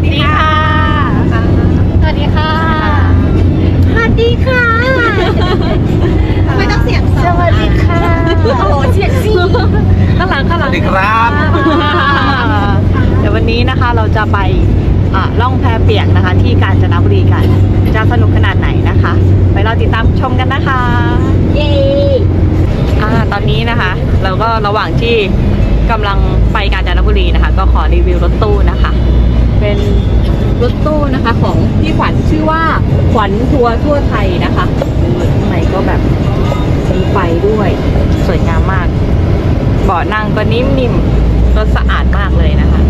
สวัสดีค่ะ สวัสดีค่ะ สวัสดีค่ะ ไม่ต้องเสียงสวัสดีค่ะ โอ้โหเสียงสิข้างหลังข้างหลังสวัสดีครับ เดี๋ยววันนี้นะคะเราจะไปอะล่องแพเปียกนะคะ ที่กาญจนบุรีกัน จะสนุกขนาดไหนนะคะ ไปรอติดตามชมกันนะคะ เย้อ่าตอนนี้นะคะ เราก็ระหว่างที่กำลังไปกาญจนบุรีนะคะ ก็ขอรีวิวรถตู้นะคะ เป็นรถตู้นะคะของพี่ขวัญชื่อว่าขวัญทัวร์ทั่วไทยนะคะข้างในก็แบบมีไฟด้วยสวยงามมาก เบาะนั่งก็นิ่มๆรถสะอาดมากเลยนะคะ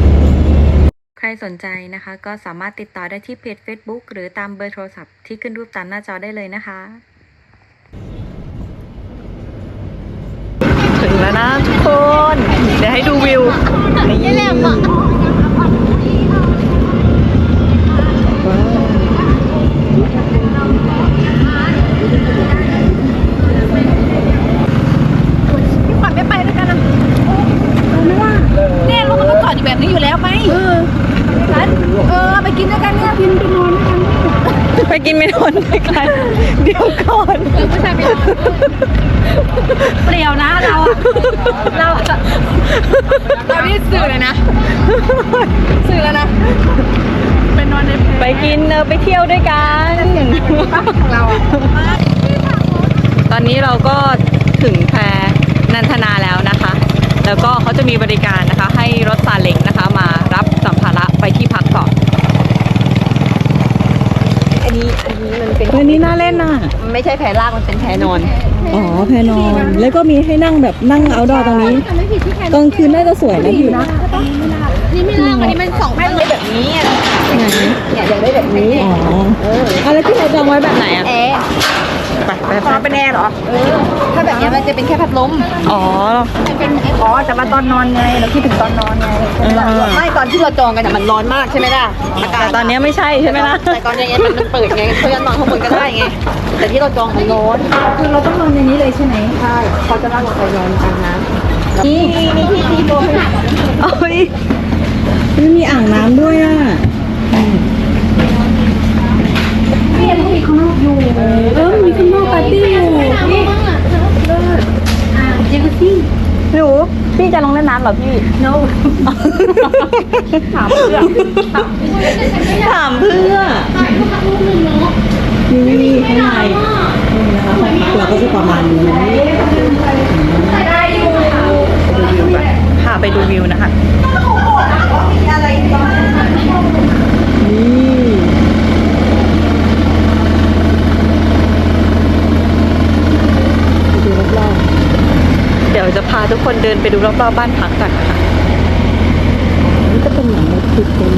ใครสนใจนะคะก็สามารถติดต่อได้ที่เพจ Facebook หรือตามเบอร์โทรศัพท์ที่ขึ้นรูปตามหน้าจอได้เลยนะคะ ถึงแล้วนะทุกคน เดี๋ยวให้ดูวิวนี่แหละ พี่ขวัญไม่ไปด้วยกันนะเนี่ยรถมันก็จอดอยู่แบบนี้อยู่แล้วไหมเออเออไปกินด้วยกันเนี่ยกินไปนอนด้วยกันไปกินเมนูด้วยกันเดี๋ยวก่อนไม่ใช่ไปเปลี่ยวนะเราอะเราอะเรานี่สื่อเลยนะสื่อแล้วนะเป็ นนอนในไปกินเออไปเที่ยวด้วยกันของเราอะตอนนี้เราก็ถึงแพนันทนาแล้วนะคะ แล้วก็เขาจะมีบริการนะคะ ให้รถซาเล้งนะคะมารับสัมภาระไปที่พักก่อนอันนี้อันนี้มันเป็นเฮ้ยนี่น่าเล่นน่ะมันไม่ใช่แพรลากมันเป็นแพรนอน อ๋อแพนอน แล้วก็มีให้นั่งแบบนั่งเอาดอตรงนี้กลางคืนน่าจะสวยนะพี่นี่ ไม่ลากอันนี้มันสองแพรเลยแบบนี้อะเนี่ยอยากได้แบบนี้อ๋ออะไรที่เราจองไว้แบบไหนอะแอร์ไปไปพอเป็นแอร์เหรอเออถ้าแบบเนี้ยมันจะเป็นแค่พัดลมอ๋อเป็นอ๋อแต่ว่าตอนนอนไงเราคิดถึงตอนนอนไงอืมไม่ตอนที่เราจองกันอะมันร้อนมากใช่ไหมล่ะอากาศแต่ตอนนี้ไม่ใช่ใช่ไหมล่ะแต่ตอนเนี้ยมันมันเปิดไงเพราะฉะนั้นนอนข้างบนก็ได้ไงแต่ที่เราจองมันร้อนคือเราต้องนอนในนี้เลยใช่ไหมใช่เขาจะลากเราไปนอนกลางน้ำนี่นี่ที่ที่ตัวให้โอ้ย ไม่มีอ่างน้ำด้วยอะเออมีข้างนอกปาร์ตี้อยู่นี่หนูพี่จะลงเล่นน้ำเหรอพี่ no ถามเพื่อถามเพื่อนี่ข้างในนี่นะคะห้องพักเราก็จะประมาณนี้พาไปดูวิวนะคะนี่ไปดูรอบ เดี๋ยวจะพาทุกคนเดินไปดูรอบๆบ้านพักกันนะคะนี่ก็เป็นเหมือนรถติดเป็น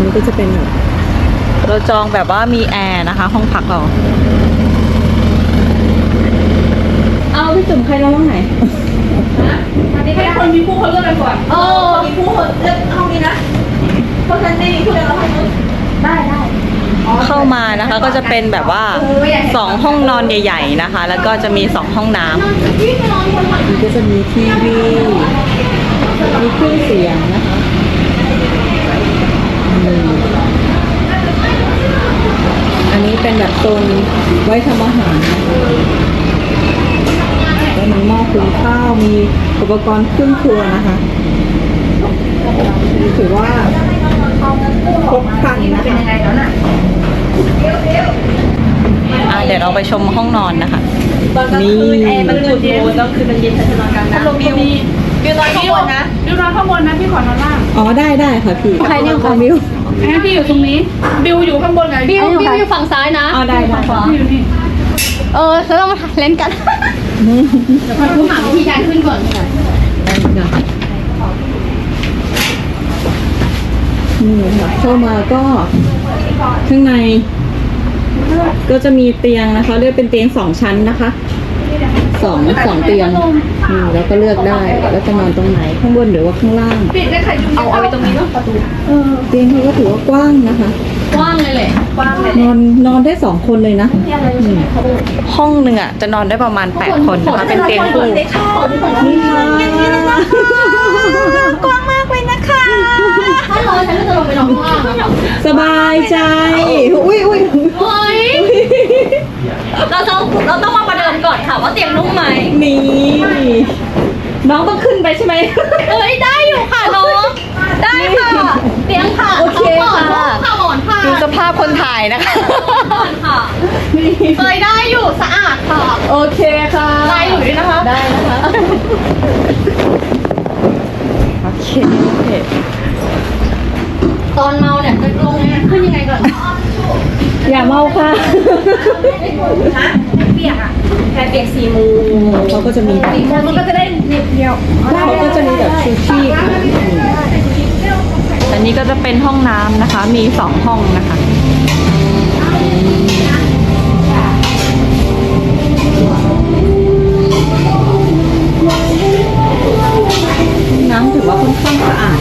นี่ก็จะเป็นแบบเราจองแบบว่ามีแอร์นะคะ ห้องพักเรา เอาพี่จุ๋มใครนอนห้องไหน ให้คนมีคู่เขาเลือกกันก่อนเออมีคู่คนเลือกห้องนี้นะเพราะฉะนั้นไม่มีคู่เดียวเราให้นู้นได้ได้เข้ามานะคะก็จะเป็นแบบว่าสองห้องนอนใหญ่ๆนะคะ แล้วก็จะมีสองห้องน้ำนี่ก็จะมีทีวีมีเครื่องเสียงนะคะอืมอันนี้เป็นแบบโซนไว้ทำอาหารนะคะ แล้วมีหม้อหุงข้าวมีอุปกรณ์เครื่องครัวนะคะถือว่าครบครันนะคะอะเดี๋ยวเราไปชมห้องนอนนะคะตอนกลางคืนแอร์มันจุดโหมดตอนคืนมันเย็นฉันจะนอนกลางน้ำบิวบิวนอนข้างบนนะบิวนอนข้างบนนะพี่ขอนอนล่างอ๋อได้ได้ค่ะพี่ใครเนี่ยค่ะมิวงั้นพี่อยู่ตรงนี้ บิวอยู่ข้างบนไงบิวบิวอยู่ฝั่งซ้ายนะอ๋อได้ได้พี่อยู่นี่ เออแล้วเรามาเล่นกัน เดี๋ยวพาผู้หาวิธีการขึ้นก่อนนี่ค่ะเข้ามาก็ข้างใน ก็จะมีเตียงนะคะ เลือกเป็นเตียงสองชั้นนะคะสองสองเตียงนี่แล้วก็เลือกได้แล้วจะนอนตรงไหนข้างบนหรือว่าข้างล่าง ปิดได้ใครเอาเอาไว้ตรงนี้เนาะประตู เตียงเขาก็ถือว่ากว้างนะคะก ว้างเลยแหละกว้างเลยนอนนอนได้สองคนเลยนะอืมห้องหนึ่งอะจะนอนได้ประมาณ8คนนะคะเป็นเตียงคู่นี่ค่ะกว้างมากเลยนะคะถ้าร้อนฉันก็จะลงไปนอนข้างล่างสบายใจ อุ้ยอุ้ยเฮ้ยเราต้องเราต้องมาประเดิมก่อนค่ะว่าเตียงนุ่มไหมนี่น้องต้องขึ้นไปใช่ไหมเอ้ยได้อยู่ค่ะน้องได้ค่ะเตียงค่ะโอเคค่ะ พคนถ่ายนะคะ ค่ะเคยได้อยู่สะอาดค่ะโอเคค่ะลายหลุยด้วยนะคะ ได้นะคะ โอเคโอเคตอนเมาเนี่ยจะลงยังไงขึ้นยังไงก่อนอย่าเมาค่ะ ฮะเปียกอะแค่เตียงสี่มูเขาก็จะมีแบบมันก็จะได้เน็บเดียวเขาก็จะมีแบบชูชีพนะอันนี้ก็จะเป็นห้องน้ำนะคะ มีสองห้องนะคะ น้ำถือว่าค่อนข้างสะอาด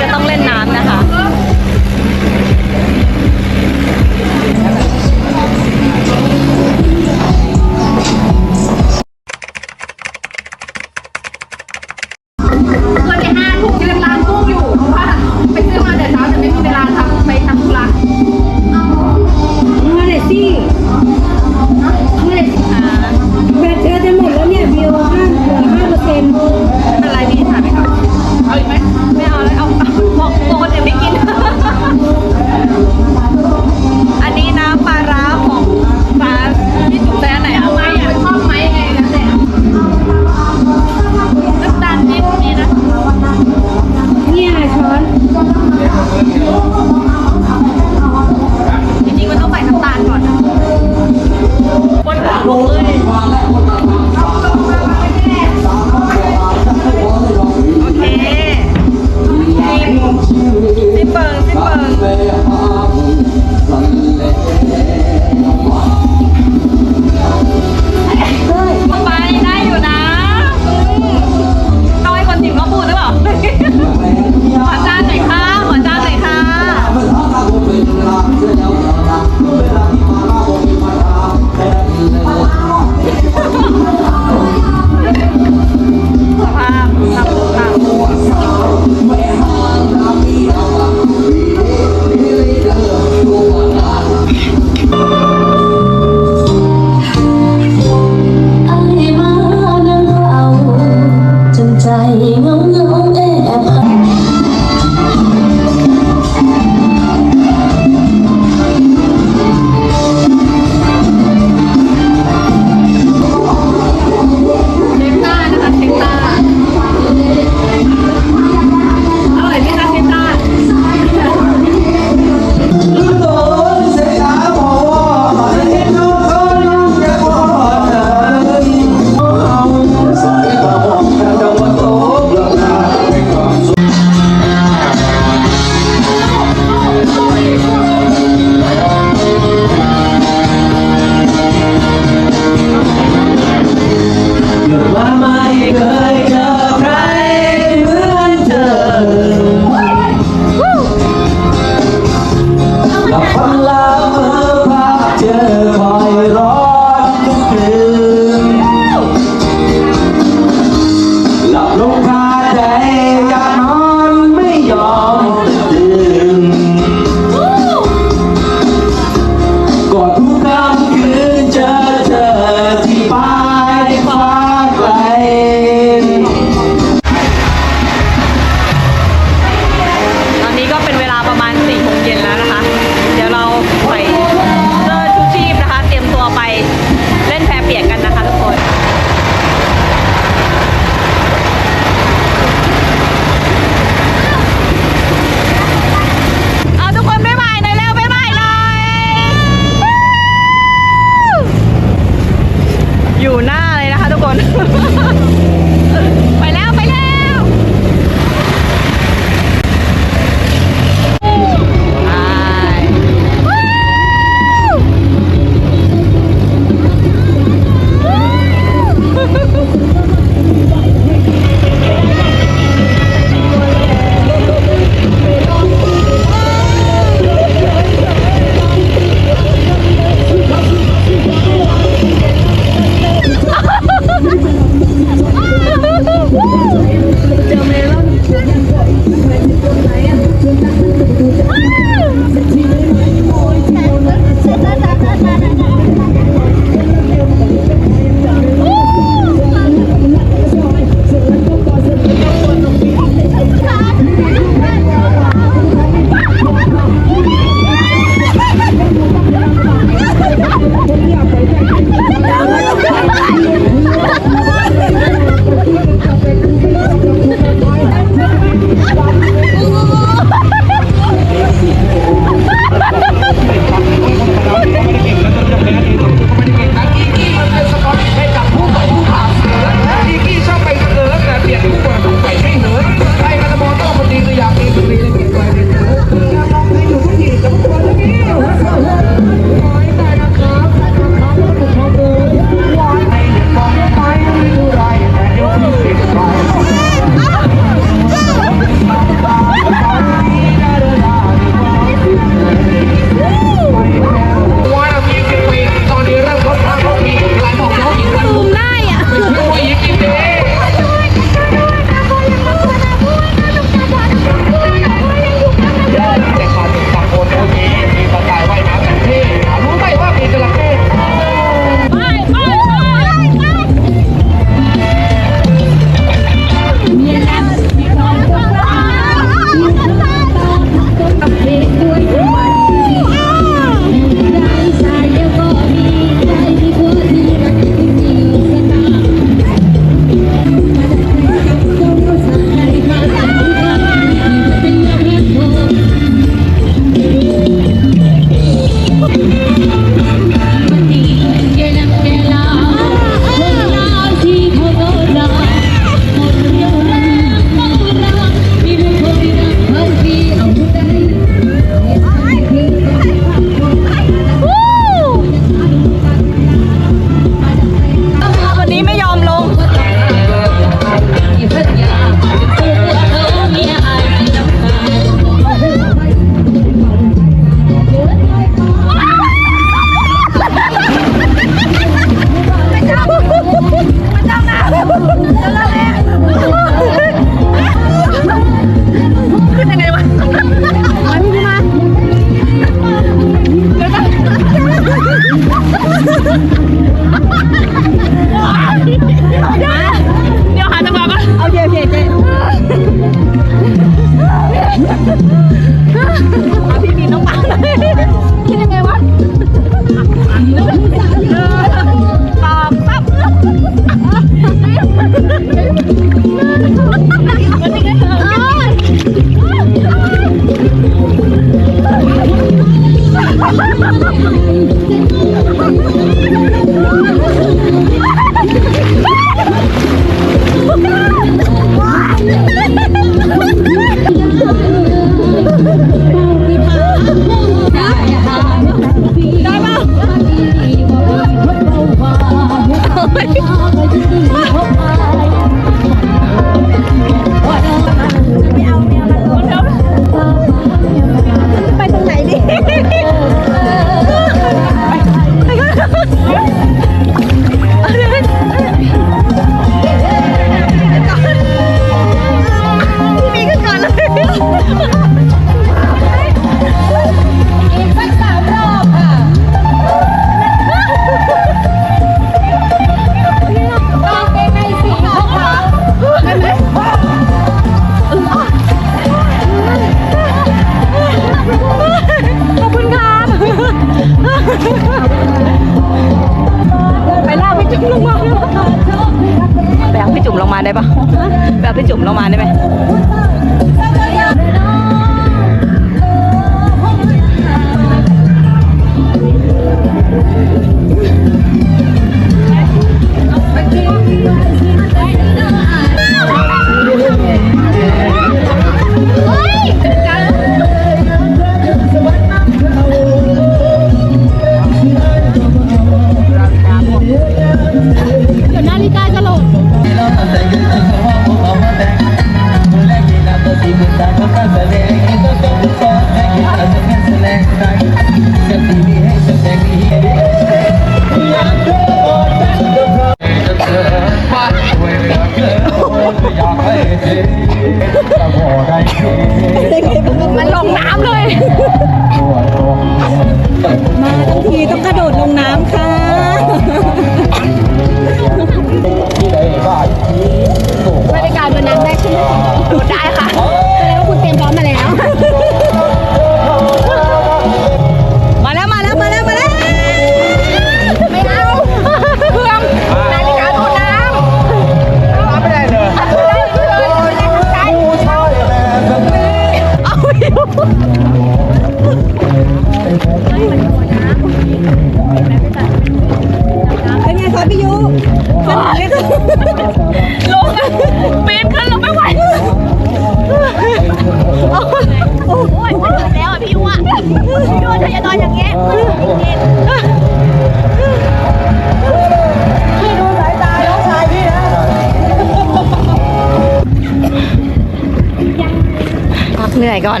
ก่อน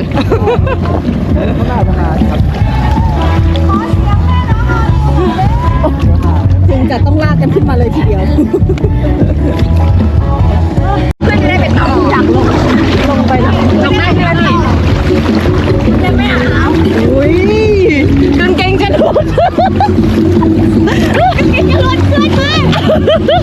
ถึงจะต้องลากกันขึ้นมาเลยทีเดียวเพื่อจะได้เป็นต่ออยากลงลงไปลงได้ใช่ไหมพี่จะไม่เอาอุ้ยกางเกงจะนหลุดกางเกงฉันหลุดขึ้นมา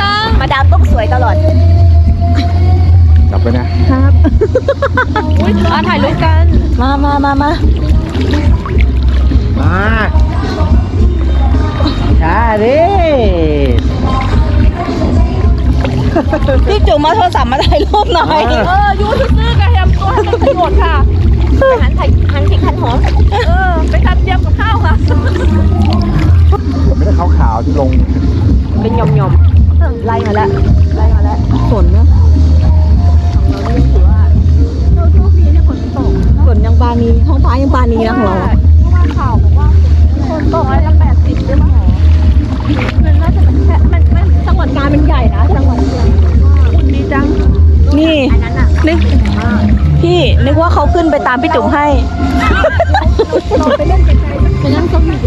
กันมาดามต้องสวยตลอด กลับไปนะอุ้ยอะถ่ายรูปกัน มามามามา มาช้าดิพี่จุ๋มมาโทรศัพท์มาถ่ายรูปหน่อย เออยูซื่อๆกับแฮมตัวให้มันประโยชน์ค่ะหันถ่ายหันพริกหันหอม เออไปทำเตรียมกับข้าวค่ะ ผมไม่ได้ขาวขาวๆที่ลง เป็นหย่อมๆไล่มาแล้ว ไล่มาแล้วฝนเนาะของเรานี่ถือว่าเราโชคดีที่ฝนตกฝนยังบานีท้องฟ้ายังบานีนะของเรา นี่อันนั้นอะนึกพี่นึกว่าเขาขึ้นไปตามพี่จุ๋มให้เราไปเล่นไกลๆไปนั่งสวีท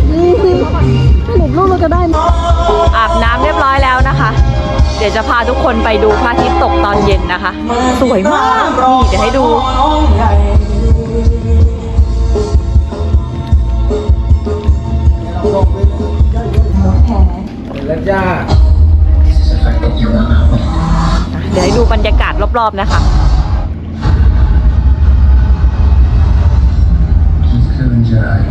สรุปรูปเราจะได้ไหมอาบน้ำเรียบร้อยแล้วนะคะ เดี๋ยวจะพาทุกคนไปดูพระอาทิตย์ตกตอนเย็นนะคะ สวยมากนี่เดี๋ยวให้ดูแล้วจ้า เดี๋ยวให้ดูบรรยากาศรอบๆนะคะอ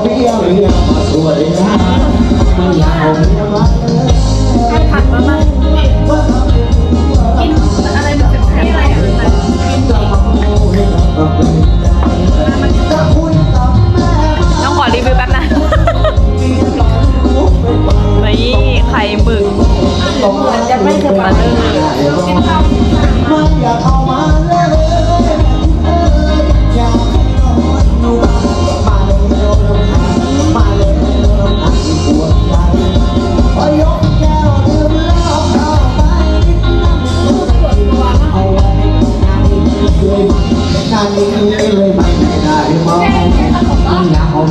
อ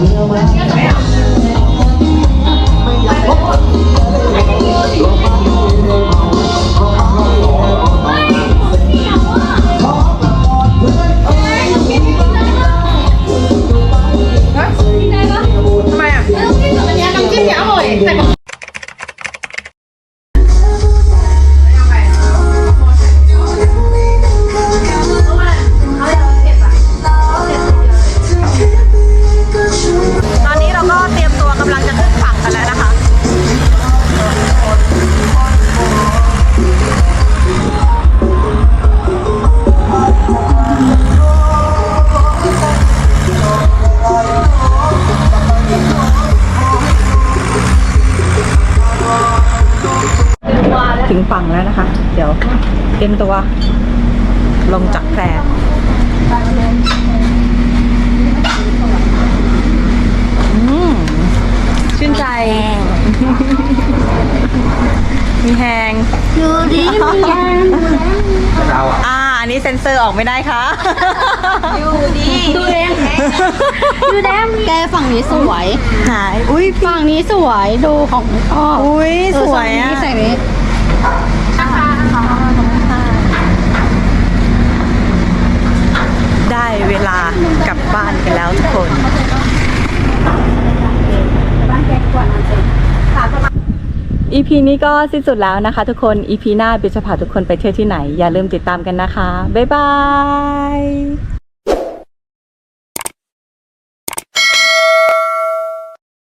ดียวเตรีมตัว ลงจากแพรชื่นใจ มีแหงดูดีมีแหงเราอะอ่า อันนี้เซ็นเซอร์ออกไม่ได้ค่ะ ดูดีดูแดงดูแดงแกฝั่งนี้สวย หาย อุ้ยฝั่งนี้สวย ดูของอ้ออุ้ยสวยอะ กลับบ้านกันแล้วทุกคน EP นี้ก็สิ้นสุดแล้วนะคะทุกคน EP หน้าเบลจะพาทุกคนไปเที่ยวที่ไหน อย่าลืมติดตามกันนะคะ บ๊ายบาย